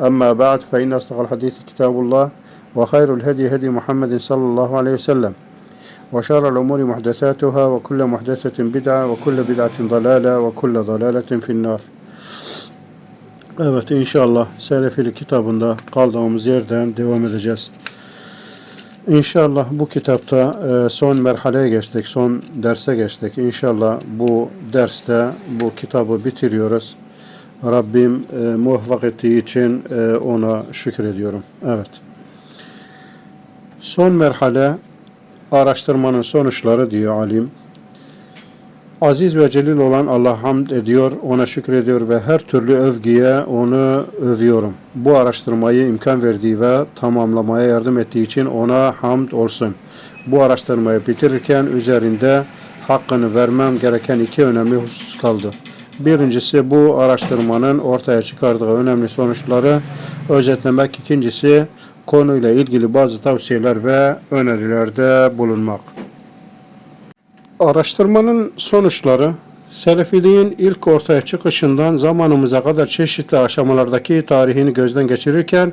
أما بعد فإن أصدق الحديث كتاب الله وخير الهدي هدي محمد صلى الله عليه وسلم وشر الأمور محدثاتها وكل محدثة بدعة وكل بدعة ضلالة وكل ضلالة في النار Evet inşallah Selefili kitabında kaldığımız yerden devam edeceğiz. İnşallah bu kitapta e, son merhaleye geçtik, son derse geçtik. İnşallah bu derste bu kitabı bitiriyoruz. Rabbim e, muvaffak ettiği için e, ona şükrediyorum. Evet. Son merhale araştırmanın sonuçları diyor alim. Aziz ve celil olan Allah hamd ediyor, ona şükrediyor ve her türlü övgüye onu övüyorum. Bu araştırmayı imkan verdiği ve tamamlamaya yardım ettiği için ona hamd olsun. Bu araştırmayı bitirirken üzerinde hakkını vermem gereken iki önemli husus kaldı. Birincisi bu araştırmanın ortaya çıkardığı önemli sonuçları özetlemek. İkincisi konuyla ilgili bazı tavsiyeler ve önerilerde bulunmak. Araştırmanın sonuçları Selefiliğin ilk ortaya çıkışından zamanımıza kadar çeşitli aşamalardaki tarihini gözden geçirirken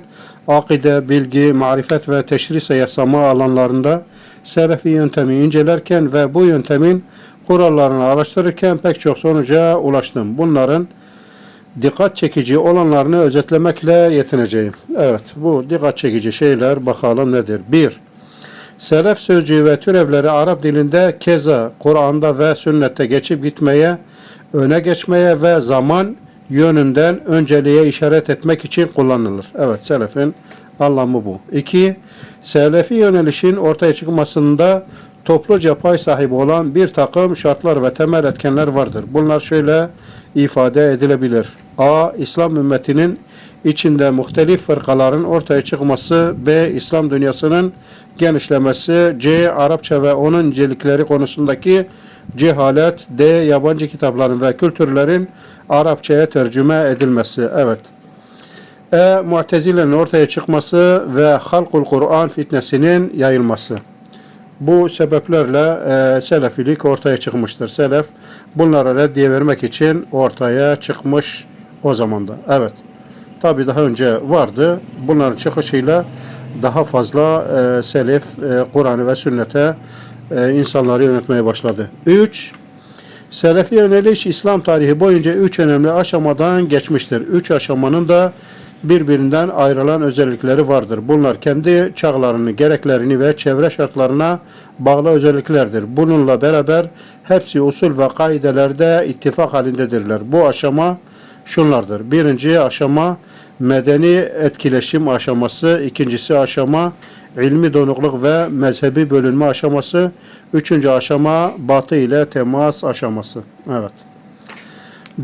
akide, bilgi, marifet ve teşrise yasama alanlarında Selefi yöntemi incelerken ve bu yöntemin kurallarını araştırırken pek çok sonuca ulaştım. Bunların dikkat çekici olanlarını özetlemekle yetineceğim. Evet bu dikkat çekici şeyler bakalım nedir? 1. Selef sözcüğü ve türevleri Arap dilinde keza, Kur'an'da ve sünnette geçip gitmeye, öne geçmeye ve zaman yönünden önceliğe işaret etmek için kullanılır. Evet, selefin anlamı bu. 2. Selefi yönelişin ortaya çıkmasında topluca pay sahibi olan bir takım şartlar ve temel etkenler vardır. Bunlar şöyle ifade edilebilir. A. İslam ümmetinin içinde muhtelif fırkaların ortaya çıkması. B. İslam dünyasının genişlemesi. C. Arapça ve onun incelikleri konusundaki cehalet. D. Yabancı kitapların ve kültürlerin Arapçaya tercüme edilmesi. Evet. E. Mu'tezile'nin ortaya çıkması ve halkul Kur'an fitnesinin yayılması. Bu sebeplerle e, Selefilik ortaya çıkmıştır. Selef bunlara reddiye vermek için ortaya çıkmış o zamanda. Evet. Tabi daha önce vardı. Bunların çıkışıyla daha fazla e, Selef e, Kur'an'ı ve sünnete e, insanları yönetmeye başladı. 3. Selefi yöneliş İslam tarihi boyunca üç önemli aşamadan geçmiştir. Üç aşamanın da birbirinden ayrılan özellikleri vardır. Bunlar kendi çağlarını, gereklerini ve çevre şartlarına bağlı özelliklerdir. Bununla beraber hepsi usul ve kaidelerde ittifak halindedirler. Bu aşama şunlardır. Birinci aşama medeni etkileşim aşaması, ikincisi aşama ilmi donukluk ve mezhebi bölünme aşaması, üçüncü aşama batı ile temas aşaması. Evet.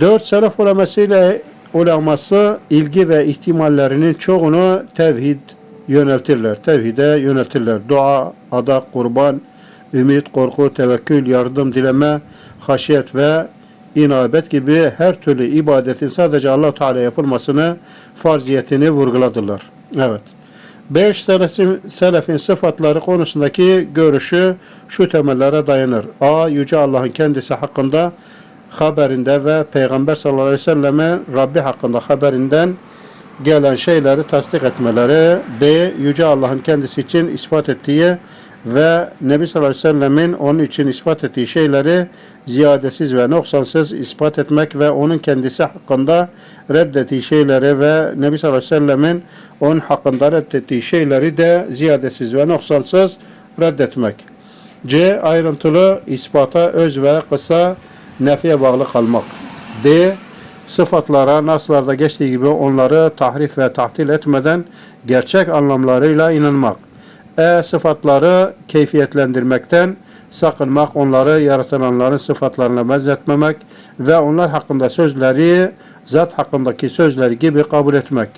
Dört selef uleması ile uleması ilgi ve ihtimallerinin çoğunu tevhid yöneltirler. Tevhide yöneltirler. Dua, adak, kurban, ümit, korku, tevekkül, yardım dileme, haşiyet ve inabet gibi her türlü ibadetin sadece Allah Teala yapılmasını farziyetini vurguladılar. Evet. Beş selefin, selefin sıfatları konusundaki görüşü şu temellere dayanır. A. Yüce Allah'ın kendisi hakkında haberinde ve Peygamber sallallahu aleyhi ve selleme Rabbi hakkında haberinden gelen şeyleri tasdik etmeleri. B. Yüce Allah'ın kendisi için ispat ettiği ve Nebi sallallahu aleyhi ve sellemin onun için ispat ettiği şeyleri ziyadesiz ve noksansız ispat etmek ve onun kendisi hakkında reddettiği şeyleri ve Nebi sallallahu aleyhi ve sellemin onun hakkında reddettiği şeyleri de ziyadesiz ve noksansız reddetmek. C. Ayrıntılı ispata öz ve kısa nefiye bağlı kalmak. D. Sıfatlara naslarda geçtiği gibi onları tahrif ve tahtil etmeden gerçek anlamlarıyla inanmak. E. Sıfatları keyfiyetlendirmekten sakınmak, onları yaratılanların sıfatlarına benzetmemek ve onlar hakkında sözleri zat hakkındaki sözleri gibi kabul etmek.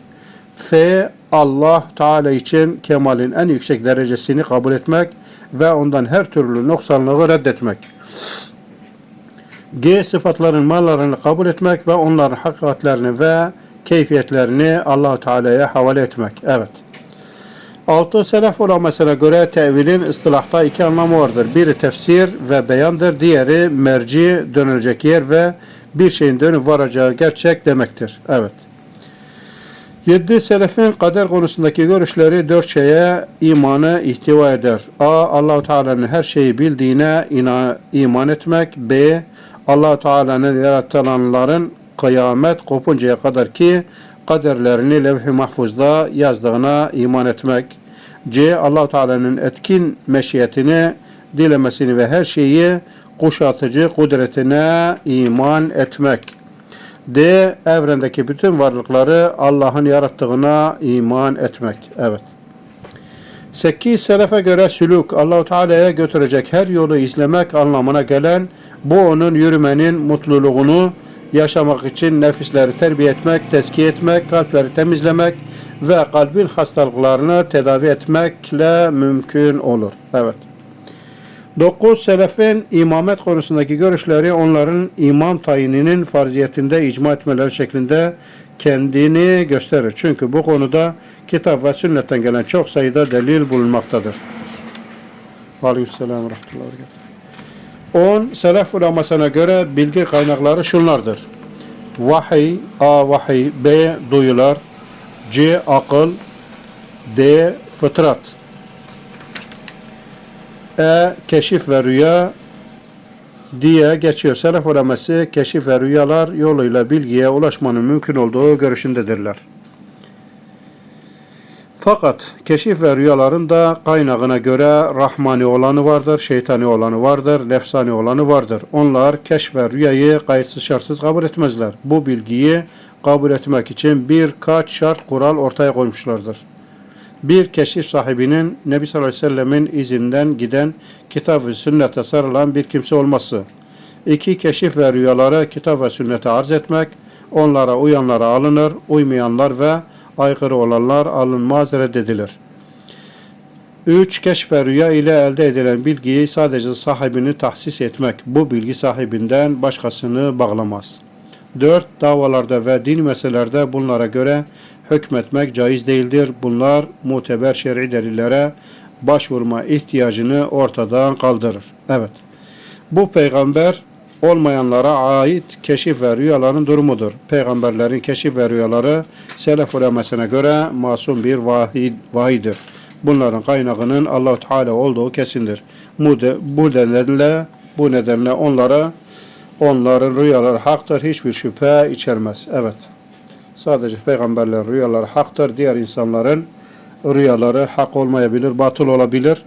F. Allah Teala için kemalin en yüksek derecesini kabul etmek ve ondan her türlü noksanlığı reddetmek. G. Sıfatların mallarını kabul etmek ve onların hakikatlerini ve keyfiyetlerini Allah Teala'ya havale etmek. Evet. Altı selef ulemasına göre tevilin ıstılahta iki anlamı vardır. Biri tefsir ve beyandır. Diğeri merci, dönülecek yer ve bir şeyin dönüp varacağı gerçek demektir. Evet. Yedi selefin kader konusundaki görüşleri dört şeye imanı ihtiva eder. A. Allahu Teala'nın her şeyi bildiğine ina, iman etmek. B. Allahu Teala'nın yaratılanların kıyamet kopuncaya kadar ki kaderlerini levh-i mahfuzda yazdığına iman etmek. C. Allahu Teala'nın etkin meşiyetini, dilemesini ve her şeyi kuşatıcı kudretine iman etmek. D. Evrendeki bütün varlıkları Allah'ın yarattığına iman etmek. Evet. 8. Selefe göre sülük Allahu Teala'ya götürecek her yolu izlemek anlamına gelen bu onun yürümenin mutluluğunu yaşamak için nefisleri terbiye etmek, tezkiye etmek, kalpleri temizlemek ve kalbin hastalıklarını tedavi etmekle mümkün olur. Evet. 9. Selefin imamet konusundaki görüşleri onların imam tayininin farziyetinde icma etmeleri şeklinde kendini gösterir. Çünkü bu konuda kitap ve sünnetten gelen çok sayıda delil bulunmaktadır. Aleykümselam ve rahmetullahi ve berekatuhu. 10. Selef ulemasına göre bilgi kaynakları şunlardır. Vahiy, A. Vahiy, B. Duyular, C. Akıl, D. Fıtrat. E. Keşif ve rüya diye geçiyor. Selef uleması keşif ve rüyalar yoluyla bilgiye ulaşmanın mümkün olduğu görüşündedirler. Fakat keşif ve rüyaların da kaynağına göre rahmani olanı vardır, şeytani olanı vardır, nefsani olanı vardır. Onlar keşf ve rüyayı kayıtsız şartsız kabul etmezler. Bu bilgiyi kabul etmek için birkaç şart kural ortaya koymuşlardır. Bir keşif sahibinin Nebi sallallahu aleyhi ve sellemin izinden giden kitap ve sünnete sarılan bir kimse olması. İki keşif ve rüyaları kitap ve sünnete arz etmek. Onlara uyanlara alınır, uymayanlar ve aykırı olanlar alınmaz reddedilir. 3. Keşf ve rüya ile elde edilen bilgiyi sadece sahibini tahsis etmek. Bu bilgi sahibinden başkasını bağlamaz. 4. Davalarda ve din meselelerde bunlara göre hükmetmek caiz değildir. Bunlar muteber şer'i delillere başvurma ihtiyacını ortadan kaldırır. Evet. Bu peygamber olmayanlara ait keşif ve rüyaların durumudur. Peygamberlerin keşif ve rüyaları selef ulemesine göre masum bir vahiy, vahidir. Bunların kaynağının Allah Teala olduğu kesindir. Bu nedenle bu nedenle onlara onların rüyaları haktır. Hiçbir şüphe içermez. Evet. Sadece peygamberlerin rüyaları haktır. Diğer insanların rüyaları hak olmayabilir, batıl olabilir.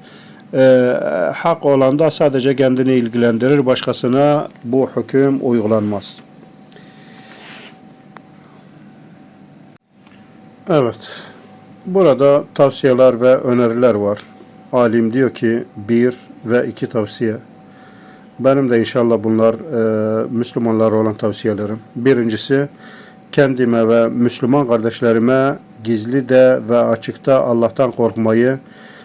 Ee, hak olan da sadece kendini ilgilendirir. Başkasına bu hüküm uygulanmaz. Evet. Burada tavsiyeler ve öneriler var. Alim diyor ki bir ve iki tavsiye. Benim de inşallah bunlar e, Müslümanlara olan tavsiyelerim. Birincisi kendime ve Müslüman kardeşlerime gizli de ve açıkta Allah'tan korkmayı,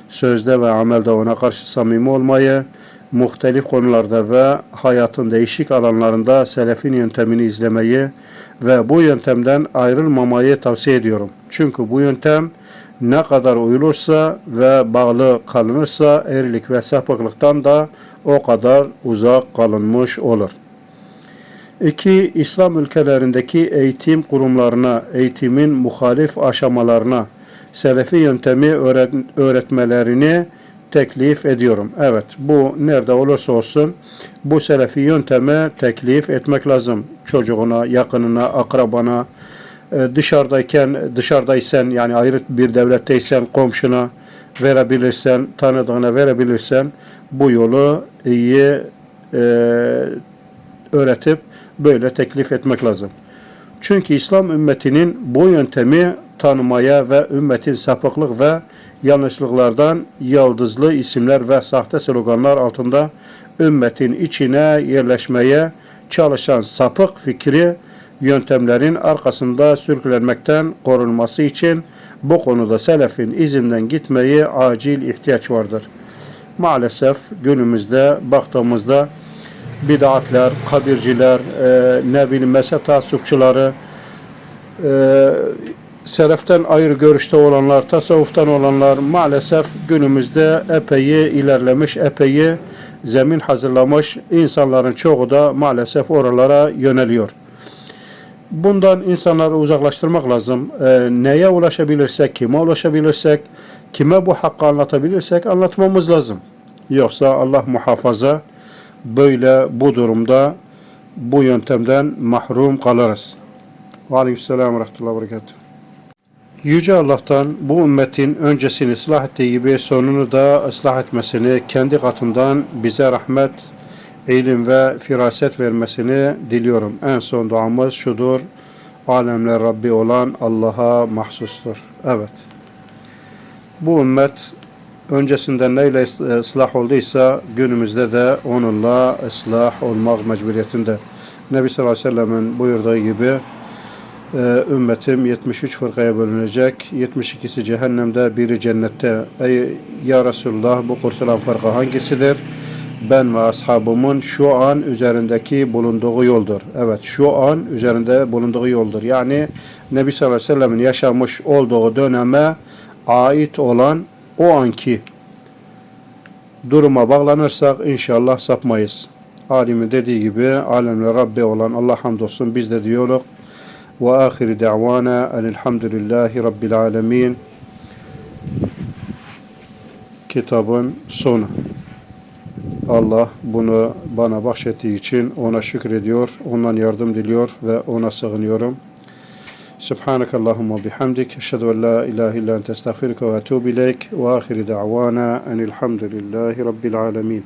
sözde ve amelde ona karşı samimi olmayı, muhtelif konularda ve hayatın değişik alanlarında selefin yöntemini izlemeyi ve bu yöntemden ayrılmamayı tavsiye ediyorum. Çünkü bu yöntem ne kadar uyulursa ve bağlı kalınırsa erilik ve sapıklıktan da o kadar uzak kalınmış olur. 2. İslam ülkelerindeki eğitim kurumlarına, eğitimin muhalif aşamalarına, selefi yöntemi öğret öğretmelerini teklif ediyorum. Evet bu nerede olursa olsun bu selefi yönteme teklif etmek lazım. Çocuğuna, yakınına, akrabana, e, dışarıdayken, dışarıdaysan yani ayrı bir devletteysen komşuna verebilirsen, tanıdığına verebilirsen bu yolu iyi e, öğretip böyle teklif etmek lazım. Çünkü İslam ümmetinin bu yöntemi tanımaya ve ümmetin sapıklık ve yanlışlıklardan yıldızlı isimler ve sahte sloganlar altında ümmetin içine yerleşmeye çalışan sapık fikri yöntemlerin arkasında sürüklenmekten korunması için bu konuda selefin izinden gitmeyi acil ihtiyaç vardır. Maalesef günümüzde baktığımızda bid'atler, kabirciler, e, ne bileyim mezhep taassupçuları, e, seleften ayrı görüşte olanlar, tasavvuftan olanlar maalesef günümüzde epey ilerlemiş, epey zemin hazırlamış. İnsanların çoğu da maalesef oralara yöneliyor. Bundan insanları uzaklaştırmak lazım. E, neye ulaşabilirsek, kime ulaşabilirsek, kime bu hakkı anlatabilirsek anlatmamız lazım. Yoksa Allah muhafaza böyle bu durumda bu yöntemden mahrum kalırız. Ve aleykümselam ve rahmetullahi ve. Yüce Allah'tan bu ümmetin öncesini ıslah ettiği gibi sonunu da ıslah etmesini, kendi katından bize rahmet, ilim ve firaset vermesini diliyorum. En son duamız şudur. Alemler Rabbi olan Allah'a mahsustur. Evet. Bu ümmet öncesinden neyle ıs- ıslah olduysa günümüzde de onunla ıslah olmak mecburiyetinde. Nebi sallallahu aleyhi ve sellem'in buyurduğu gibi e, ümmetim 73 fırkaya bölünecek. 72'si cehennemde, biri cennette. Ey ya Resulullah bu kurtulan fırka hangisidir? Ben ve ashabımın şu an üzerindeki bulunduğu yoldur. Evet şu an üzerinde bulunduğu yoldur. Yani Nebi sallallahu aleyhi ve sellemin yaşamış olduğu döneme ait olan o anki duruma bağlanırsak inşallah sapmayız. Alimin dediği gibi alemle Rabbi olan Allah hamdolsun biz de diyoruz. Ve ahiri da'vana enilhamdülillahi rabbil alemin. Kitabın sonu. Allah bunu bana bahşettiği için ona şükrediyor, ondan yardım diliyor ve ona sığınıyorum. سبحانك اللهم وبحمدك أشهد أن لا إله إلا أنت أستغفرك وأتوب إليك وآخر دعوانا أن الحمد لله رب العالمين